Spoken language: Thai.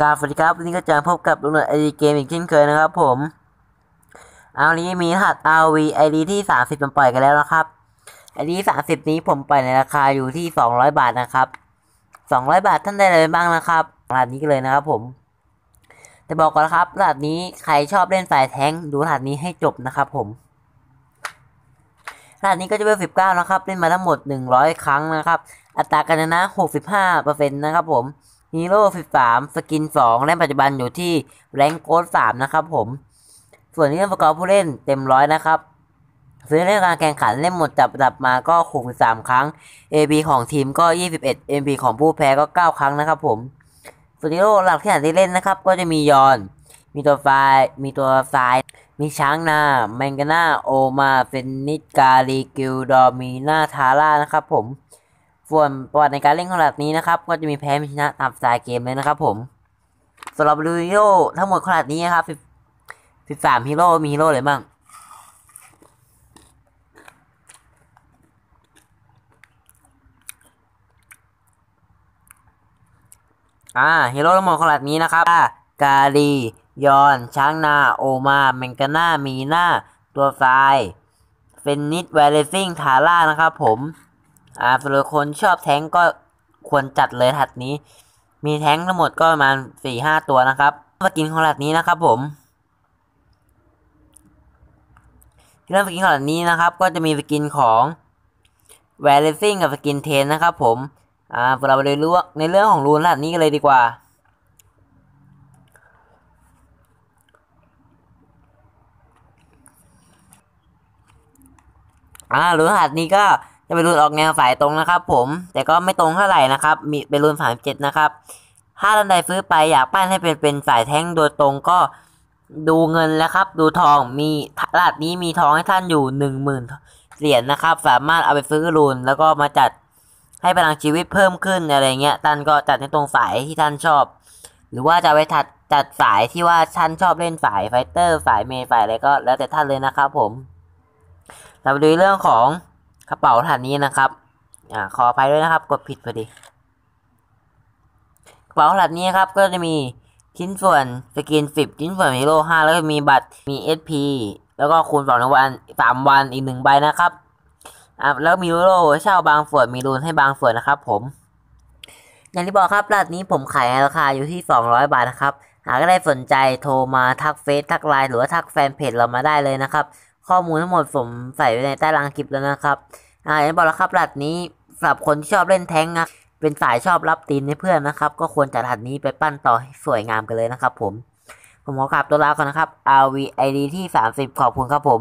กราบสวัสดีครับวันนี้ก็จะพบกับลุงหนวดไอดีเกมอีกเช่นเคยนะครับผมเอาวันนี้มีรหัส RV ID ที่สามสิบมันปล่อยกันแล้วนะครับ ID สามสิบนี้ผมปล่อยในราคาอยู่ที่สองร้อยบาทนะครับสองร้อยบาทท่านได้เลยบ้างนะครับรหัสนี้กันเลยนะครับผมแต่บอกก่อนนะครับรหัสนี้ใครชอบเล่นสายแท้งดูรหัสนี้ให้จบนะครับผมรหัสนี้ก็จะเป็นสิบเก้านะครับเล่นมาทั้งหมดหนึ่งร้อยครั้งนะครับ อัตราการชนะหกสิบห้าเปอร์เซ็นต์นะครับผม ฮีโร่13 สกิน 2 และปัจจุบันอยู่ที่แรงโกด3นะครับผม ส่วนเรื่องประกอบผู้เล่นเต็มร้อยนะครับซื้อเรื่องการแข่งขันเล่นหมดจับดับมาก็63ครั้ง AB ของทีมก็ 21 MB ของผู้แพ้ก็ 9 ครั้งนะครับผมส่วนฮีโร่หลักที่อาจจะเล่นนะครับ ก็จะมียอน มีตัวไฟมีตัวทราย มีช้างนาแมงกานาโอมาเฟนนิสกาลีกิลดอมีนาทาร่านะครับผม ส่วนประวัติในการเล่นของหลักนี้นะครับ ก็จะมีแพ้มีชนะตามสไตล์เกมเลยนะครับ ผมสำหรับดูฮีโร่ทั้งหมดของหลักนี้นะครับสิบสามฮีโร่มีฮีโร่อะไรบ้างอ่าฮีโร่ทั้งหมดของหลักนี้นะครับกาลียอน ช้างนา โอมาเมงกาน่ามีนาตัวทรายเฟนนิสแวลเลซิงทาร่านะครับผม อ่าสำหรับคนชอบแท้งก็ควรจัดเลยหัดนี้ มีแท้งทั้งหมดก็ประมาณสี่ห้าตัวนะครับสกินของหลัดนี้นะครับผมเรื่องสกินของหลัดนี้นะครับ ก็จะมีสกินของแวร์เลซิ่งกับสกินเทนนะครับผมอ่าเราไปเรู้ในเรื่องของรูนหลัดนี้กันเลยดีกว่าอ่ารูนหัดนี้ก็ จะเป็นรูนออกแนวสายตรงนะครับผม แต่ก็ไม่ตรงเท่าไหร่นะครับ มีเป็นรูนสามเจ็ดนะครับ ถ้าท่านใดซื้อไปอยากปั้นให้เป็นเป็นสายแท้งโดยตรงก็ดูเงินแล้วครับ ดูทอง มีรหัสนี้มีทองให้ท่านอยู่หนึ่งหมื่นเหรียญนะครับ สามารถเอาไปซื้อรูนแล้วก็มาจัดให้พลังชีวิตเพิ่มขึ้นอะไรเงี้ย ท่านก็จัดในตรงสายที่ท่านชอบ หรือว่าจะไปถัดจัดสายที่ว่าท่านชอบเล่นสายไฟเตอร์ สายเมย์สายอะไรก็แล้วแต่ท่านเลยนะครับผมเราไปดูเรื่องของ กระเป๋าฐานนี้นะครับอ่าขออภัยด้วยนะครับ กดผิดพอดี กระเป๋าฐานนี้ครับก็จะมีชิ้นส่วนสกินสิบชิ้นส่วนฮีโร่ห้าแล้วก็มีบัตรมีเอสพีแล้วก็คูณสองวันสามวันอีกหนึ่งใบนะครับอ่าแล้วมีฮีโร่เช่าบางส่วนมีรูนให้บางส่วนนะครับ ผม อย่างที่บอกครับรหัสนี้ผมขายราคาอยู่ที่สองร้อยบาทนะครับ หากได้สนใจโทรมาทักเฟซทักไลน์หรือว่าทักแฟนเพจเรามาได้เลยนะครับ ข้อมูลทั้งหมดผมใส่ไว้ในใต้ล่างคลิปแล้วนะครับ อ่าอย่างบอกแล้วครับรหัสนี้สำหรับคนที่ชอบเล่นแท้งนะเป็นสายชอบรับตีนให้เพื่อนนะครับ ก็ควรจัดหัดนี้ไปปั้นต่อให้สวยงามกันเลยนะครับผม ผมขอกราบตัวลาก่อนนะครับ RVID ที่ 30 ขอบคุณครับผม